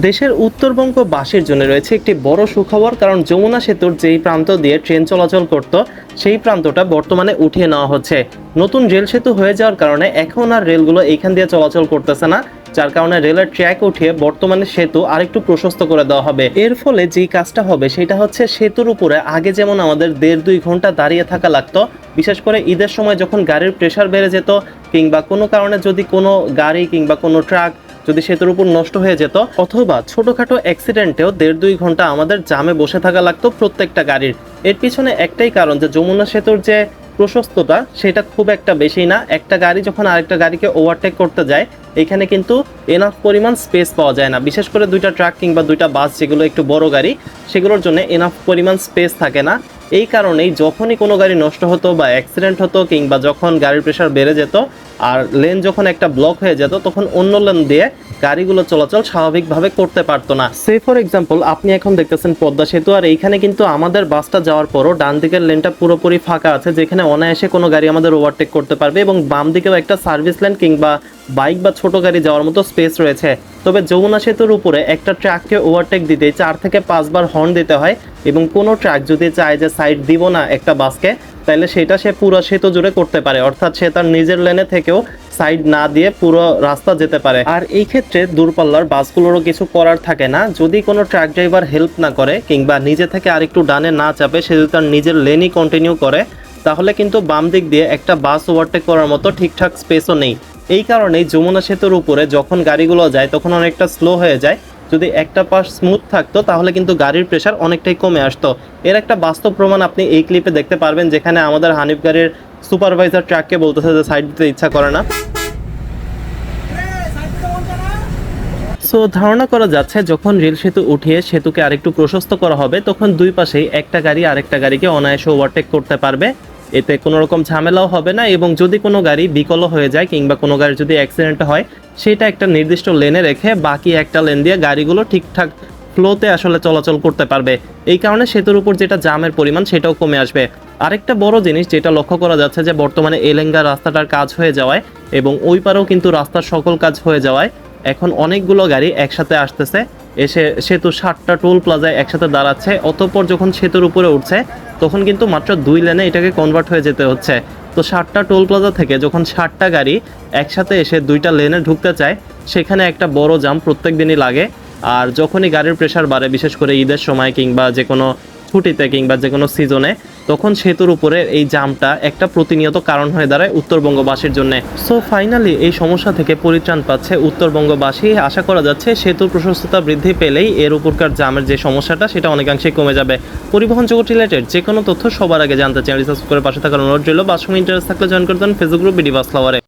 দেশের উত্তরবঙ্গ বাসীর জন্য রয়েছে একটি বড় সুখবর, কারণ যমুনা সেতুর যেই প্রান্ত দিয়ে ট্রেন চলাচল করত, সেই প্রান্তটা বর্তমানে উঠিয়ে নেওয়া হচ্ছে। নতুন রেল সেতু হয়ে যাওয়ার কারণে এখন আর রেলগুলো এখান দিয়ে চলাচল করতেছে না, যার কারণে রেলের ট্র্যাক উঠিয়ে বর্তমানে সেতু আরেকটু প্রশস্ত করে দেওয়া হবে। এর ফলে যেই কাজটা হবে, সেটা হচ্ছে সেতুর উপরে আগে যেমন আমাদের দেড় দুই ঘণ্টা দাঁড়িয়ে থাকা লাগতো, বিশেষ করে ঈদের সময় যখন গাড়ির প্রেসার বেড়ে যেত, কিংবা কোনো কারণে যদি কোনো গাড়ি কিংবা কোনো ট্রাক যদি সেতুর উপর নষ্ট হয়ে যেত, অথবা ছোটখাটো অ্যাক্সিডেন্টেও দেড় দুই ঘণ্টা আমাদের জামে বসে থাকা লাগতো প্রত্যেকটা গাড়ির। এর পিছনে একটাই কারণ যে, যমুনা সেতুর যে প্রশস্ততা, সেটা খুব একটা বেশি না। একটা গাড়ি যখন আরেকটা গাড়িকে ওভারটেক করতে যায়, এখানে কিন্তু এনাফ পরিমাণ স্পেস পাওয়া যায় না। বিশেষ করে দুইটা ট্রাক কিংবা দুইটা বাস যেগুলো একটু বড় গাড়ি, সেগুলোর জন্য এনাফ পরিমাণ স্পেস থাকে না। এই কারণেই যখনই কোনো গাড়ি নষ্ট হতো বা অ্যাক্সিডেন্ট হতো কিংবা যখন গাড়ির প্রেশার বেড়ে যেত আর লেন যখন একটা ব্লক হয়ে যেত, তখন অন্য লেন দিয়ে গাড়িগুলো চলাচল স্বাভাবিকভাবে করতে পারতো না। সে ফর এক্সাম্পল আপনি এখন দেখতেছেন পদ্মা সেতু আর এইখানে কিন্তু আমাদের বাসটা যাওয়ার পরও ডান দিকের লেনটা পুরোপুরি ফাঁকা আছে, যেখানে অনায়াসে কোনো গাড়ি আমাদের ওভারটেক করতে পারবে এবং বাম দিকেও একটা সার্ভিস লেন কিংবা বাইক বা ছোট গাড়ি যাওয়ার মতো স্পেস রয়েছে। তবে যমুনা সেতুর উপরে একটা ট্রাককে ওভারটেক দিতে চার থেকে পাঁচবার হর্ন দিতে হয় এবং কোনো ট্রাক যদি চায় যে সাইড দিব না একটা বাসকে, তাহলে সেটা সে পুরো সেতু জুড়ে করতে পারে। অর্থাৎ সে তার নিজের লেনে থেকেও সাইড না দিয়ে পুরো রাস্তা যেতে পারে। আর এই ক্ষেত্রে দূরপাল্লার বাসগুলোরও কিছু করার থাকে না। যদি কোনো ট্রাক ড্রাইভার হেল্প না করে কিংবা নিজে থেকে আরেকটু ডানে না চাপে সে যদি তার নিজের লেনই কন্টিনিউ করে, তাহলে কিন্তু বাম দিক দিয়ে একটা বাস ওভারটেক করার মতো ঠিকঠাক স্পেসও নেই। এই কারণেই যমুনা সেতুর উপরে যখন গাড়িগুলো যায়, তখন অনেকটা স্লো হয়ে যায়। যদি একটা পাশ স্মুথ থাকতো, তাহলে কিন্তু গাড়ির প্রেশার অনেকটাই কমে আসতো। এর একটা বাস্তব প্রমাণ আপনি এই ক্লিপে দেখতে পারবেন, যেখানে আমাদের হানিফ গাড়ির সুপারভাইজার ট্রাককে বলতেছে যে সাইড দিতে ইচ্ছা করে না। সো ধারণা করা যাচ্ছে, যখন রেল সেতু উঠিয়ে সেতুকে আরেকটু প্রশস্ত করা হবে, তখন দুই পাশেই একটা গাড়ি আরেকটা গাড়িকে অনায়াসে ওভারটেক করতে পারবে। এতে কোনো রকম ঝামেলাও হবে না এবং যদি কোনো গাড়ি বিকলও হয়ে যায় কিংবা কোনো গাড়ি যদি অ্যাক্সিডেন্ট হয়, সেটা একটা নির্দিষ্ট লেনে রেখে বাকি একটা লেন দিয়ে গাড়িগুলো ঠিকঠাক ফ্লোতে আসলে চলাচল করতে পারবে। এই কারণে সেতুর উপর যেটা জামের পরিমাণ, সেটাও কমে আসবে। আরেকটা বড় জিনিস যেটা লক্ষ্য করা যাচ্ছে যে বর্তমানে এলেঙ্গা রাস্তাটার কাজ হয়ে যাওয়ায় এবং ওই পারেও কিন্তু রাস্তার সকল কাজ হয়ে যাওয়ায় এখন অনেকগুলো গাড়ি একসাথে আসতেছে। এসে সেতু সাতটা টোল প্লাজায় একসাথে দাঁড়াচ্ছে। অতঃপর যখন সেতুর উপরে উঠছে তখন কিন্তু মাত্র দুই লেনে এটাকে কনভার্ট হয়ে যেতে হচ্ছে। তো ষাটটা টোল প্লাজা থেকে যখন ষাটটা গাড়ি একসাথে এসে দুইটা লেনে ঢুকতে চায়, সেখানে একটা বড় জাম প্রত্যেক দিনই লাগে। আর যখনই গাড়ির প্রেশার বাড়ে, বিশেষ করে ঈদের সময় কিংবা যে কোনো ছুটিতে কিংবা যে কোনো সিজনে তখন সেতুর উপরে এই জামটা একটা প্রতিনিয়ত কারণ হয়ে দাঁড়ায় উত্তরবঙ্গবাসীর জন্য। সো ফাইনালি এই সমস্যা থেকে পরিত্রাণ পাচ্ছে উত্তরবঙ্গবাসী। আশা করা যাচ্ছে সেতুর প্রশস্ততা বৃদ্ধি পেলেই এর উপরকার জামের যে সমস্যাটা, সেটা অনেকাংশে কমে যাবে। পরিবহন জগৎ রিলেটেড যে কোনো তথ্য সবার আগে জানতে চ্যানেল সাবস্ক্রাইব করে পাশে থাকার অনুরোধ রইল। বা সময় ইন্টারেস্ট থাকলে জয়েন করতেন ফেসবুক গ্রুপ বিডি বাস ফ্লাওয়ারে